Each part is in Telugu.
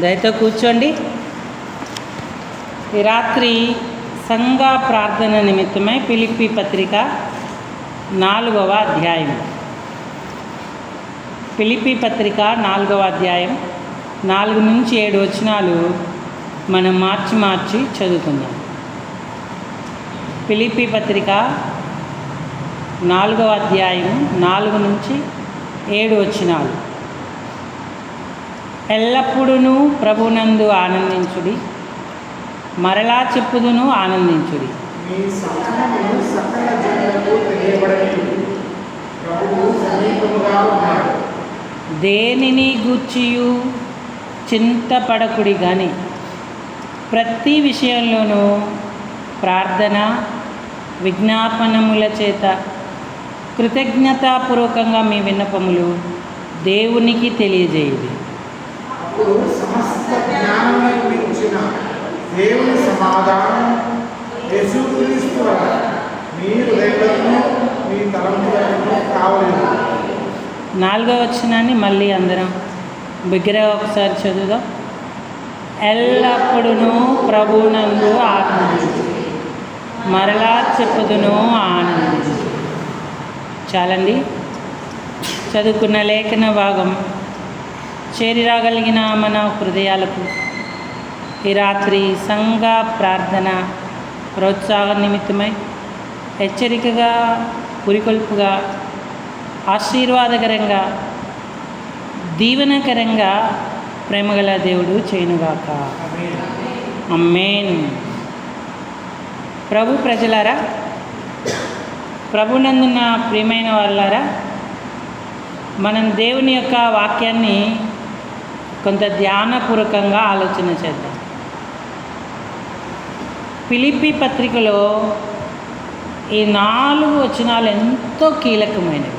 దయతో కూర్చోండి. ఈ రాత్రి సంఘ ప్రార్థన నిమిత్తమై పిలిపి పత్రిక నాలుగవ అధ్యాయం. పిలిపి పత్రిక నాలుగవ అధ్యాయం నాలుగు నుంచి ఏడు వచనాలు మనం మార్చి మార్చి చదువుకుందాం. పిలిపి పత్రిక నాలుగవ అధ్యాయం నాలుగు నుంచి ఏడు వచనాలు. ఎల్లప్పుడూ ప్రభునందు ఆనందించుడి. మరలా చెప్పుదును ఆనందించుడి. దేనిని గూర్చియు చింతపడకుడి కానీ ప్రతి విషయంలోనూ ప్రార్థన విజ్ఞాపనముల చేత కృతజ్ఞతాపూర్వకంగా మీ విన్నపములు దేవునికి తెలియజేయుడి. అప్పుడు సమస్త జ్ఞానమును మించిన దేవుని సమాధానం యేసుక్రీస్తు వలన మీ హృదయములను మీ తలంపులను కావలేదు. నాలుగో వచనాన్ని మళ్ళీ అందరం బిగ్గరగా ఒకసారి చదువుదాం. ఎల్లప్పుడూ ప్రభునందు ఆనందించు. మరలా చెప్పుదును ఆనందించు. చాలండి. చదువుకున్న లేఖన భాగం. చేరిరాగలిగిన మన హృదయాలకు ఈ రాత్రి సంఘ ప్రార్థన ప్రోత్సాహ నిమిత్తమై హెచ్చరికగా పురికొల్పుగా ఆశీర్వాదకరంగా దీవెనకరంగా ప్రేమగల దేవుడు చేయనుగాక. అమ్మేన్ ప్రభు ప్రజలారా ప్రభునందున్న ప్రియమైన వాళ్ళారా మనం దేవుని యొక్క వాక్యాన్ని కొంత ధ్యానపూర్వకంగా ఆలోచన చేద్దాం. పిలిపి పత్రికలో ఈ నాలుగు వచనాలు ఎంతో కీలకమైనవి.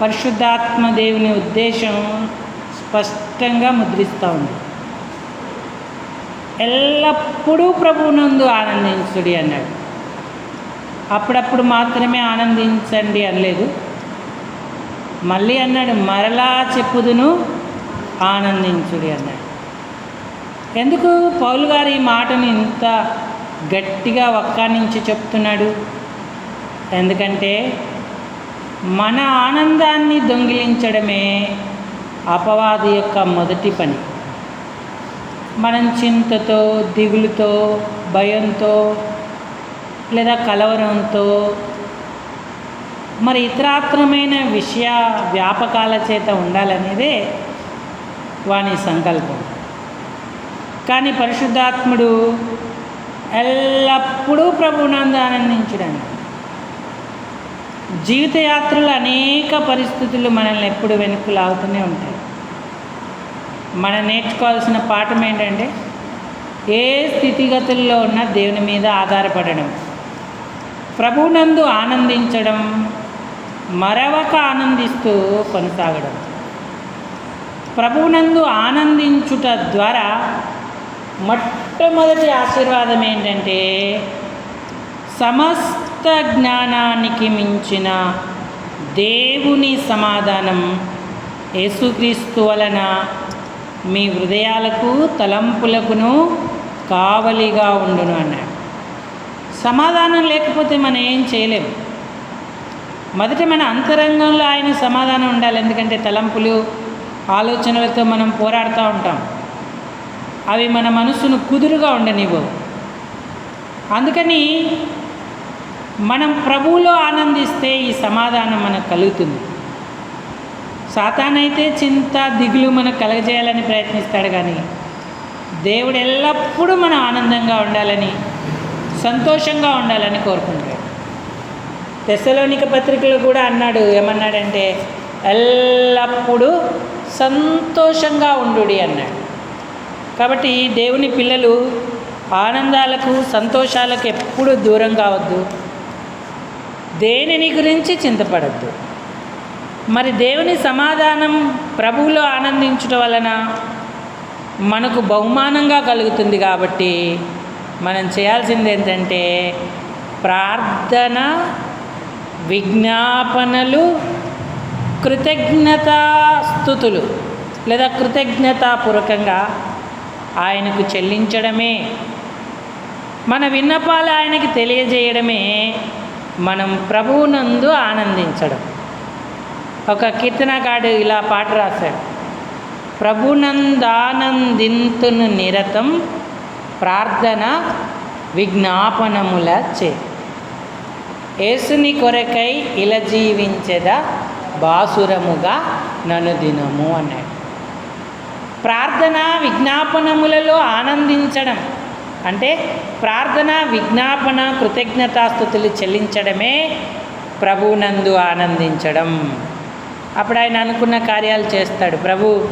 పరిశుద్ధాత్మ దేవుని ఉద్దేశం స్పష్టంగా ముద్రిస్తూ ఉంది. ఎల్లప్పుడూ ప్రభువునందు ఆనందించుడి అన్నాడు. అప్పుడప్పుడు మాత్రమే ఆనందించండి అనలేదు. మళ్ళీ అన్నాడు మరలా చెప్పుదును ఆనందించుడి అన్నాడు. ఎందుకు పౌలు గారు ఈ మాటను ఇంత గట్టిగా నుంచి చెప్తున్నాడు? ఎందుకంటే మన ఆనందాన్ని దొంగిలించడమే అపవాది యొక్క మొదటి పని. మనం చింతతో దిగులుతో భయంతో లేదా కలవరంతో మరి ఇతరాత్రమైన విషయ వ్యాపకాల చేత ఉండాలనేదే వాని సంకల్పం. కానీ పరిశుద్ధాత్ముడు ఎల్లప్పుడూ ప్రభునందు ఆనందించడానికి జీవితయాత్రలు అనేక పరిస్థితులు మనల్ని ఎప్పుడు వెనక్కి లాగుతూనే ఉంటాయి. మనం నేర్చుకోవాల్సిన పాఠం ఏంటంటే ఏ స్థితిగతుల్లో ఉన్న దేవుని మీద ఆధారపడడం. ప్రభునందు ఆనందించడం మరొక ఆనందిస్తూ కొనసాగడం. ప్రభునందు ఆనందించుట ద్వారా మొట్టమొదటి ఆశీర్వాదం ఏంటంటే సమస్త జ్ఞానానికి మించిన దేవుని సమాధానం యేసుక్రీస్తు వలన మీ హృదయాలకు తలంపులకును కావలిగా ఉండును అన్నాడు. సమాధానం లేకపోతే మనం ఏం చేయలేము మొదట మన అంతరంగంలో ఆయన సమాధానం ఉండాలి. ఎందుకంటే తలంపులు ఆలోచనలతో మనం పోరాడుతూ ఉంటాం. అవి మన మనసును కుదురుగా ఉండనివ్వవు అందుకని మనం ప్రభువులో ఆనందిస్తే ఈ సమాధానం మనకు కలుగుతుంది. సాతానైతే చింత దిగులు మనకు కలగజేయాలని ప్రయత్నిస్తాడు కానీ దేవుడు ఎల్లప్పుడూ మనం ఆనందంగా ఉండాలని సంతోషంగా ఉండాలని కోరుకుంటాడు. తెసలోనిక పత్రికలు కూడా అన్నాడు ఏమన్నాడంటే ఎల్లప్పుడూ సంతోషంగా ఉండు అన్నాడు. కాబట్టి దేవుని పిల్లలు ఆనందాలకు సంతోషాలకు ఎప్పుడు దూరం కావద్దు దేనిని గురించి చింతపడద్దు. మరి దేవుని సమాధానం ప్రభువులో ఆనందించడం వలన మనకు బహుమానంగా కలుగుతుంది కాబట్టి మనం చేయాల్సింది ఏంటంటే ప్రార్థన విజ్ఞాపనలు కృతజ్ఞతాస్థుతులు లేదా కృతజ్ఞతాపూర్వకంగా ఆయనకు చెల్లించడమే. మన విన్నపాలు ఆయనకి తెలియజేయడమే మనం ప్రభువునందు ఆనందించడం. ఒక కీర్తనకాడు ఇలా పాట రాశాడు. ప్రభునందానందింతును నిరతం ప్రార్థన విజ్ఞాపనముల చే. యేసుని కొరకై ఇలా జీవించదా బాసురముగా నన్ను దినము అన్నాడు. ప్రార్థన విజ్ఞాపనములలో ఆనందించడం అంటే ప్రార్థన విజ్ఞాపన కృతజ్ఞతాస్థుతులు చెల్లించడమే ప్రభునందు ఆనందించడం. అప్పుడు ఆయన అనుకున్న కార్యాలు చేస్తాడు. ప్రభు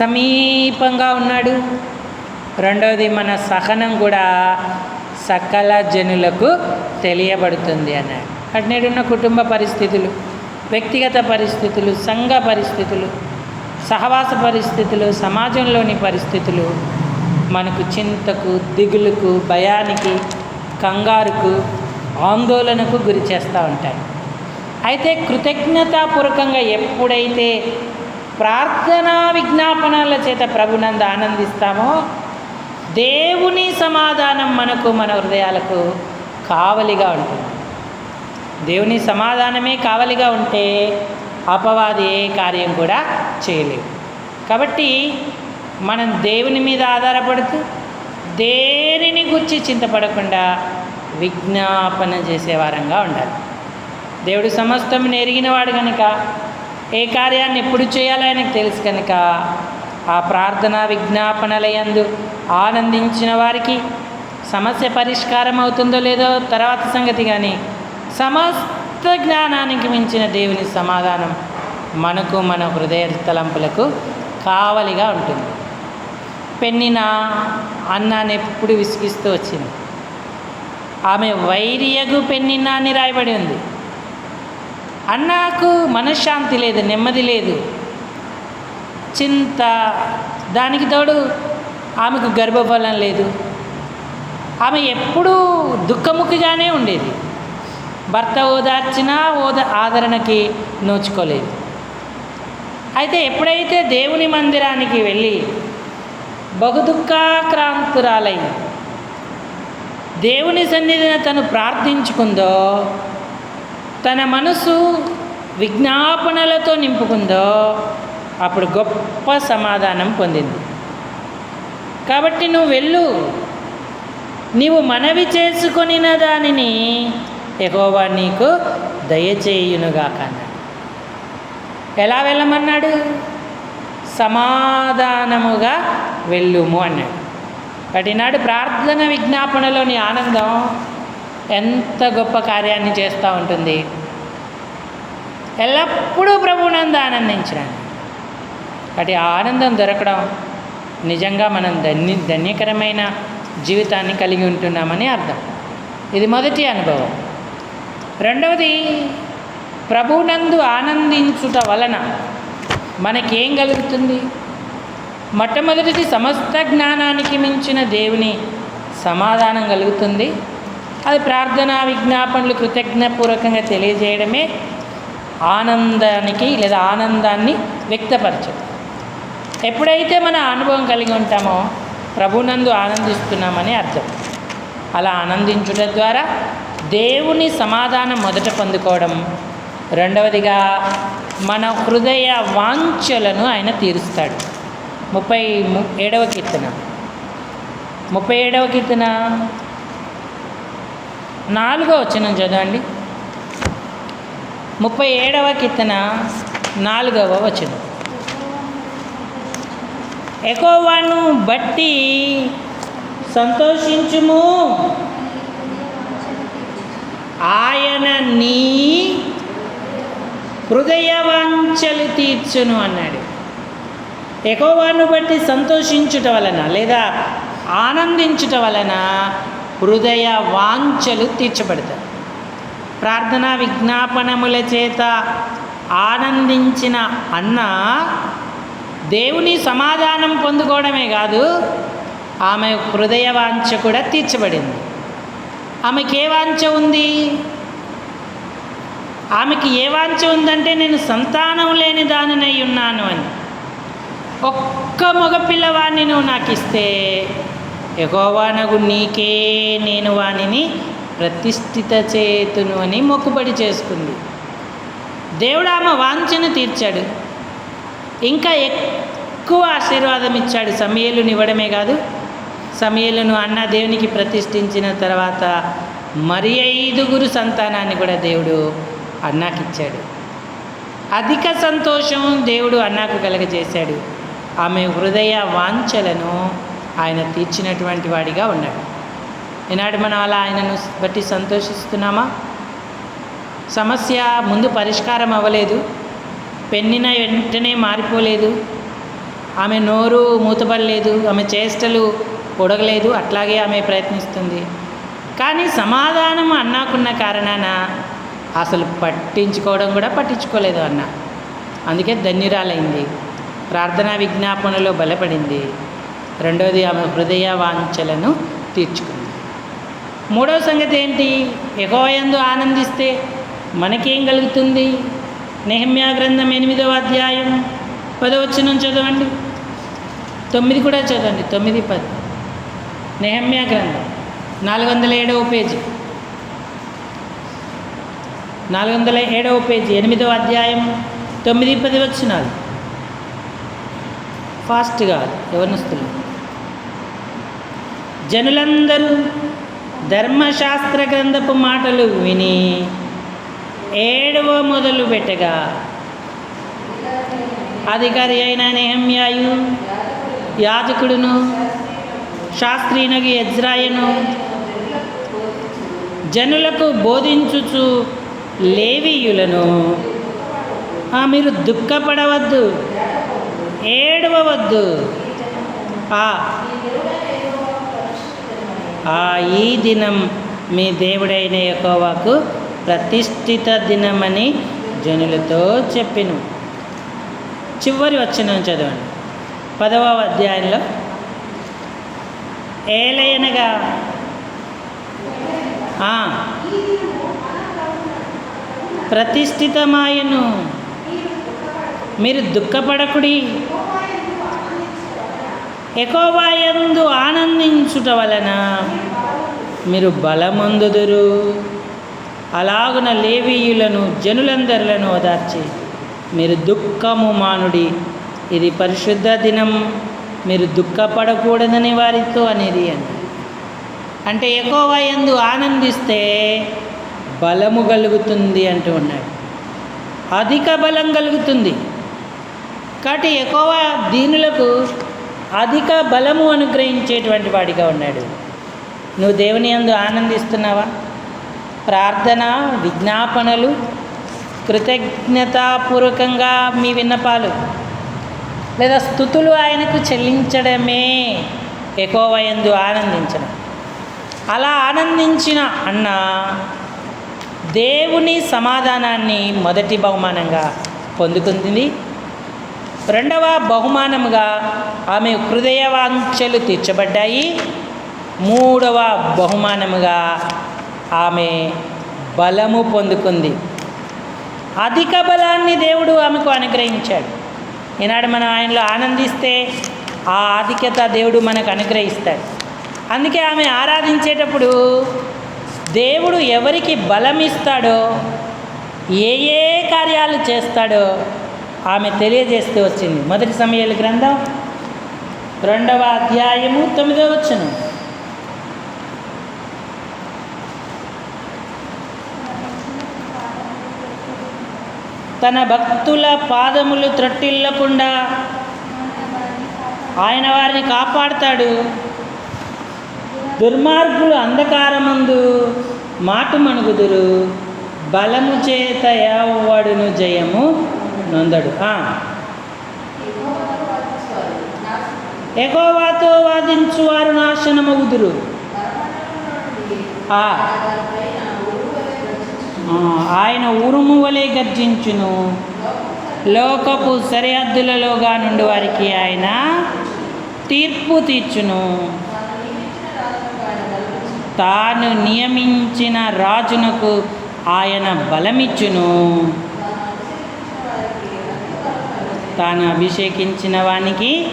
సమీపంగా ఉన్నాడు. రెండవది మన సహనం కూడా సకల జనులకు తెలియబడుతుంది అన్నాడు. అటు నేడున్న కుటుంబ పరిస్థితులు. వ్యక్తిగత పరిస్థితులు సంఘ పరిస్థితులు సహవాస పరిస్థితులు సమాజంలోని పరిస్థితులు మనకు చింతకు దిగులుకు భయానికి కంగారుకు ఆందోళనకు గురి చేస్తూ ఉంటాయి. అయితే కృతజ్ఞతాపూర్వకంగా ఎప్పుడైతే ప్రార్థనా విజ్ఞాపనాల చేత ప్రభునందు ఆనందిస్తామో దేవుని సమాధానం మనకు మన హృదయాలకు కావలిగా ఉంటుంది. దేవుని సమాధానమే కావలిగా ఉంటే అపవాది ఏ కార్యం కూడా చేయలేవు. కాబట్టి మనం దేవుని మీద ఆధారపడుతూ దేనిని గుర్చి చింతపడకుండా విజ్ఞాపన చేసేవారంగా ఉండాలి. దేవుడు సమస్తం ఎరిగినవాడు కనుక ఏ కార్యాన్ని ఎప్పుడు చేయాలో ఆయనకు తెలుసు కనుక ఆ ప్రార్థన విజ్ఞాపనలయందు ఆనందించిన వారికి సమస్య పరిష్కారం అవుతుందో లేదో తర్వాత సంగతి కానీ సమస్త జ్ఞానానికి మించిన దేవుని సమాధానం మనకు మన హృదయ తలంపులకు కావలిగా ఉంటుంది. పెన్నిన అన్నాన్ని ఎప్పుడు విసిగిస్తూ వచ్చింది. ఆమె వైరియగు పెన్నిన అని రాయబడి ఉంది. అన్నాకు మనశ్శాంతి లేదు నెమ్మది లేదు. చింత దానికి తోడు ఆమెకు గర్భఫలం లేదు. ఆమె ఎప్పుడూ దుఃఖముఖిగానే ఉండేది. భర్త ఓదార్చినా ఓద ఆదరణకి నోచుకోలేదు. అయితే ఎప్పుడైతే దేవుని మందిరానికి వెళ్ళి బహుదుఃఖాక్రాంతురాలై దేవుని సన్నిధిని తను ప్రార్థించుకుందో తన మనసు విజ్ఞాపనలతో నింపుకుందో అప్పుడు గొప్ప సమాధానం పొందింది. కాబట్టి నువ్వు వెళ్ళు. నీవు మనవి చేసుకొనిన దానిని ఎగోవా నీకు దయచేయునుగాక అన్నాడు. ఎలా వెళ్ళమన్నాడు? సమాధానముగా వెళ్ళుము అన్నాడు. కాబట్టి నాడు ప్రార్థన విజ్ఞాపనలోని ఆనందం ఎంత గొప్ప కార్యాన్ని చేస్తూ ఉంటుంది. ఎల్లప్పుడూ ప్రభునందు ఆనందించడానికి అటు ఆనందం దొరకడం నిజంగా మనం ధన్య ధన్యకరమైన జీవితాన్ని కలిగి ఉంటున్నామని అర్థం. ఇది మొదటి అనుభవం. రెండవది ప్రభునందు ఆనందించుట వలన మనకేం కలుగుతుంది? మొట్టమొదటిది సమస్త జ్ఞానానికి మించిన దేవుని సమాధానం కలుగుతుంది. అది ప్రార్థనా విజ్ఞాపనలు కృతజ్ఞపూర్వకంగా తెలియజేయడమే ఆనందానికి లేదా ఆనందాన్ని వ్యక్తపరచదు. ఎప్పుడైతే మన అనుభవం కలిగి ఉంటామో ప్రభునందు ఆనందిస్తున్నామని అర్థం. అలా ఆనందించుట ద్వారా దేవుని సమాధానం మొదట పొందుకోవడం. రెండవదిగా మన హృదయ వాంఛలను ఆయన తీరుస్తాడు. ముప్పై ము- ఏడవ కీర్తన. ముప్పై ఏడవ కీర్తన. నాలుగో వచనం చదవండి. ముప్పై ఏడవ కీర్తన నాలుగవ వచనం. ఎకోవాను బట్టి సంతోషించుము. ఆయన నీ హృదయ వాంఛలు తీర్చును అన్నాడు. ఎకోవాను బట్టి సంతోషించుట వలన లేదా ఆనందించుట వలన హృదయ వాంఛలు తీర్చబడతాయి. ప్రార్థన విజ్ఞాపనముల చేత ఆనందించిన అన్న దేవుని సమాధానం పొందుకోవడమే కాదు ఆమె హృదయ వాంఛ కూడా తీర్చబడింది. ఆమెకి ఏ వాంఛ ఉంది? ఆమెకి ఏ వాంఛ ఉందంటే నేను సంతానం లేని దానినై ఉన్నాను అని. ఒక్క మగపిల్లవాడిని నువ్వు నాకు ఇస్తే ఎగోవానగు నీకే నేను వానిని ప్రతిష్ఠిత చేతును అని మొక్కుబడి చేసుకుంది. దేవుడు ఆమె వాంఛను తీర్చాడు. ఇంకా ఎక్కువ ఆశీర్వాదం ఇచ్చాడు. సమయలు ఇవ్వడమే కాదు సమయలను అన్న దేవునికి ప్రతిష్ఠించిన తర్వాత మరి ఐదుగురు సంతానాన్ని కూడా దేవుడు అన్నాకి ఇచ్చాడు అధిక సంతోషం దేవుడు అన్నాకు కలగజేశాడు. ఆమె హృదయ వాంఛలను ఆయన తీర్చినటువంటి వాడిగా ఉన్నాడు. ఈనాడు మనం అలా ఆయనను బట్టి సంతోషిస్తున్నామా? సమస్య ముందు పరిష్కారం అవ్వలేదు. పెన్నిన వెంటనే మారిపోలేదు. ఆమె నోరు మూతపడలేదు ఆమె చేష్టలు పొడగలేదు అట్లాగే ఆమె ప్రయత్నిస్తుంది. కానీ సమాధానం అన్నాకున్న కారణాన అసలు పట్టించుకోవడం కూడా పట్టించుకోలేదు అన్న. అందుకే ధన్యురాలైంది. ప్రార్థనా విజ్ఞాపనలో బలపడింది. రెండవది ఆమె హృదయ వాంఛలను తీర్చుకుంది. మూడవ సంగతి ఏంటి? ఎగోయందు ఆనందిస్తే మనకేం కలుగుతుంది? నెహమ్యా గ్రంథం ఎనిమిదవ అధ్యాయం పదవచనం చదవండి. తొమ్మిది కూడా చదవండి. తొమ్మిది పది. నెహమ్యా గ్రంథం. నాలుగు వందల ఏడవ పేజీ. నాలుగు వందల ఏడవ పేజీ. ఎనిమిదవ అధ్యాయం. తొమ్మిది పది వచ్చినాలు ఫాస్ట్గా యవనస్తులు. జనులందరూ ధర్మశాస్త్ర గ్రంథపు మాటలు విని ఏడవ మొదలు పెట్టగా అధికారి అయిన నేహమ్యాయు యాజకుడును శాస్త్రీనగు ఎజ్రాయను జనులకు బోధించుచు లేవీయులను. "ఆ, మీరు దుఃఖపడవద్దు. ఏడవద్దు ఆ ఆ ఈ దినం మీ దేవుడైన యకోవాకు ప్రతిష్ఠిత దినమని జనులతో చెప్పిను. చివరి వచ్చిన చదవండి. పదవ అధ్యాయంలో ఏలయనగా. ప్రతిష్ఠితమాయను. మీరు దుఃఖపడకుడి. ఎకోవాయందు ఆనందించుట వలన మీరు బలమందుదురు. అలాగున లేవీయులను జనులందరులను ఓదార్చి మీరు దుఃఖము మానుడి. ఇది పరిశుద్ధ దినం. మీరు దుఃఖపడకూడదని వారితో అనేది అని అంటే ఎక్కువ ఎందు ఆనందిస్తే బలము కలుగుతుంది అంటూ ఉన్నాడు. అధిక బలం కలుగుతుంది. కాబట్టి ఎక్కువ దీనులకు అధిక బలము అనుగ్రహించేటువంటి వాడిగా ఉన్నాడు. నువ్వు దేవుని యందు ఆనందిస్తున్నావా? ప్రార్థన విజ్ఞాపనలు కృతజ్ఞతాపూర్వకంగా మీ విన్నపాలు లేదా స్థుతులు ఆయనకు చెల్లించడమే ఎక్కువ ఆనందించడం. అలా ఆనందించిన అన్న దేవుని సమాధానాన్ని మొదటి బహుమానంగా పొందుకుంది రెండవ బహుమానముగా ఆమె హృదయవాంఛలు తీర్చబడ్డాయి. మూడవ బహుమానముగా ఆమె బలము పొందుకుంది. అధిక బలాన్ని దేవుడు ఆమెకు అనుగ్రహించాడు. ఈనాడు మనం ఆయనలో ఆనందిస్తే ఆ ఆధిక్యత దేవుడు మనకు అనుగ్రహిస్తాడు. అందుకే ఆమె ఆరాధించేటప్పుడు దేవుడు ఎవరికి బలం ఇస్తాడో ఏ ఏ కార్యాలు చేస్తాడో ఆమె తెలియజేస్తూ వచ్చింది. మొదటి సమయాల గ్రంథం రెండవ అధ్యాయము తొమ్మిదవ వచ్చును తన భక్తుల పాదములు త్రొట్టిల్లకుండా ఆయన వారిని కాపాడుతాడు. దుర్మార్గులు అంధకారమందు మాటు మణుగుదురు. బలము చేత యావడును జయము నొందడు. ఎగోవాతో వాదించు వారు నాశనమగుదురు. ఆ, ఆయన ఉరుము వలె గర్జించును. లోకపు సరిహద్దులలోగా నుండి వారికి ఆయన తీర్పు తీర్చును. తాను నియమించిన రాజునకు ఆయన బలమిచ్చును. తాను అభిషేకించిన వానికి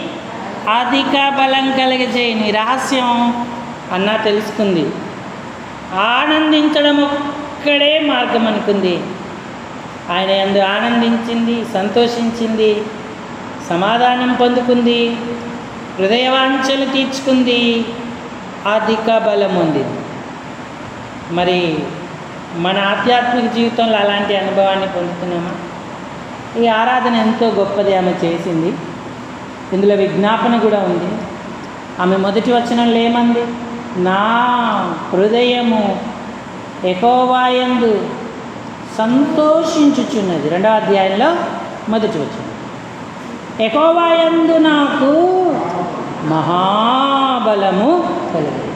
అధిక బలం కలిగజేయని. రహస్యం అన్నా తెలుసుకుంది. ఆనందించడము ఒక్కడే మార్గం అనుకుంది. ఆయన ఎందు ఆనందించింది సంతోషించింది సమాధానం పొందుకుంది హృదయవాంఛలు తీర్చుకుంది అధిక బలం ఉంది మరి మన ఆధ్యాత్మిక జీవితంలో అలాంటి అనుభవాన్ని పొందుతున్నామా? ఈ ఆరాధన ఎంతో గొప్పది ఆమె చేసింది. ఇందులో విజ్ఞాపన కూడా ఉంది. ఆమె మొదటి వచనంలో ఏమంది? నా హృదయము ఎకోవాయందు సంతోషించుచున్నది. రెండవ అధ్యాయంలో మొదటి వచనం. ఎకోవాయందు నాకు మహాబలము కలుగు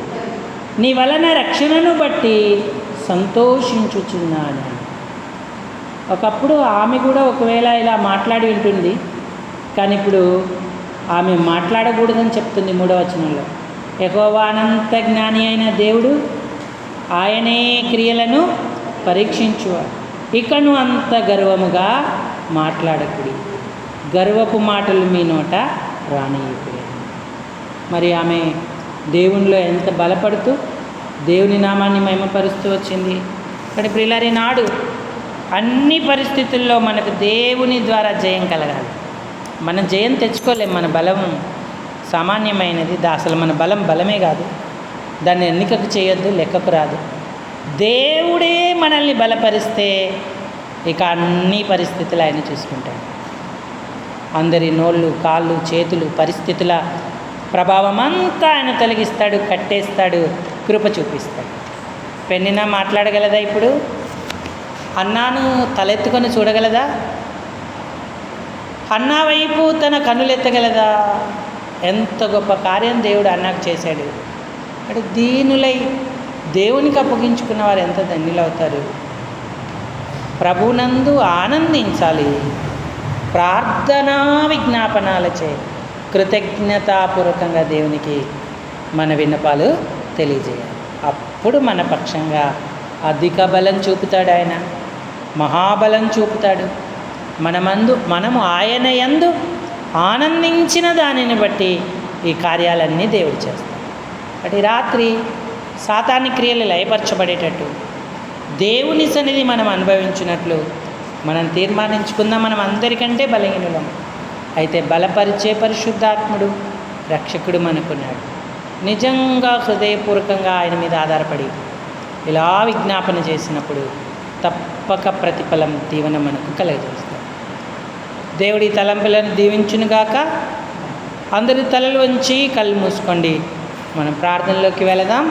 నీ వలన రక్షణను బట్టి సంతోషించుచున్నాను. ఒకప్పుడు ఆమె కూడా ఒకవేళ ఇలా మాట్లాడి ఉంటుంది కానీ ఇప్పుడు ఆమె మాట్లాడకూడదని చెప్తుంది మూడవ వచనంలో. ఎక్కువ అనంత జ్ఞాని అయిన దేవుడు ఆయనే క్రియలను పరీక్షించువాడు. ఇకను అంత గర్వముగా మాట్లాడకుడి. గర్వపు మాటలు మీ నోట రానియకుడి. మరి ఆమె దేవునిలో ఎంత బలపడుతూ దేవుని నామాన్ని మహిమపరుస్తూ వచ్చింది. కానీ ప్రిలారి నాడు అన్ని పరిస్థితుల్లో మనకు దేవుని ద్వారా జయం కలగాలి. మన జయం తెచ్చుకోలేం మన బలం సామాన్యమైనది. దాసలు మన బలం బలమే కాదు. దాన్ని ఎన్నికకు చేయొద్దు లెక్కకు రాదు. దేవుడే మనల్ని బలపరిస్తే ఇక అన్ని పరిస్థితులు ఆయన చూసుకుంటాడు. అందరి నోళ్ళు కాళ్ళు చేతులు పరిస్థితుల ప్రభావం అంతా ఆయన తొలగిస్తాడు కట్టేస్తాడు కృప చూపిస్తాడు. పెన్నినా మాట్లాడగలదా ఇప్పుడు? అన్నాను తలెత్తుకొని చూడగలదా? అన్నా వైపు తన కన్నులెత్తగలదా ఎంత గొప్ప కార్యం దేవుడు అన్నాకు చేశాడు. అంటే దీనులై దేవునికి అప్పగించుకున్న వారు ఎంత ధన్యులవుతారు ప్రభునందు ఆనందించాలి. ప్రార్థనా విజ్ఞాపనాలచే కృతజ్ఞతాపూర్వకంగా దేవునికి మన విన్నపాలు తెలియజేయాలి. అప్పుడు మన పక్షంగా అధిక బలం చూపుతాడు ఆయన. మహాబలం చూపుతాడు. మనమందు మనము ఆయన యందు ఆనందించిన దానిని బట్టి ఈ కార్యాలన్నీ దేవుడు చేస్తాడు. అటు రాత్రి సాతాని క్రియలు లయపరచబడేటట్టు దేవుని సన్నిధి మనం అనుభవించినట్లు మనం తీర్మానించుకుందాం. మనం అందరికంటే బలహీనులం. అయితే బలపరిచే పరిశుద్ధాత్ముడు రక్షకుడు మనకున్నాడు. నిజంగా హృదయపూర్వకంగా ఆయన మీద ఆధారపడి ఇలా విజ్ఞాపన చేసినప్పుడు తప్పక ప్రతిఫలం దీవెన మనకు కలగజేస్తాం దేవుడి తలంపులను దీవించునుగాక అందరి తలలు వంచి కళ్ళు మూసుకోండి. మనం ప్రార్థనలోకి వెళదాం.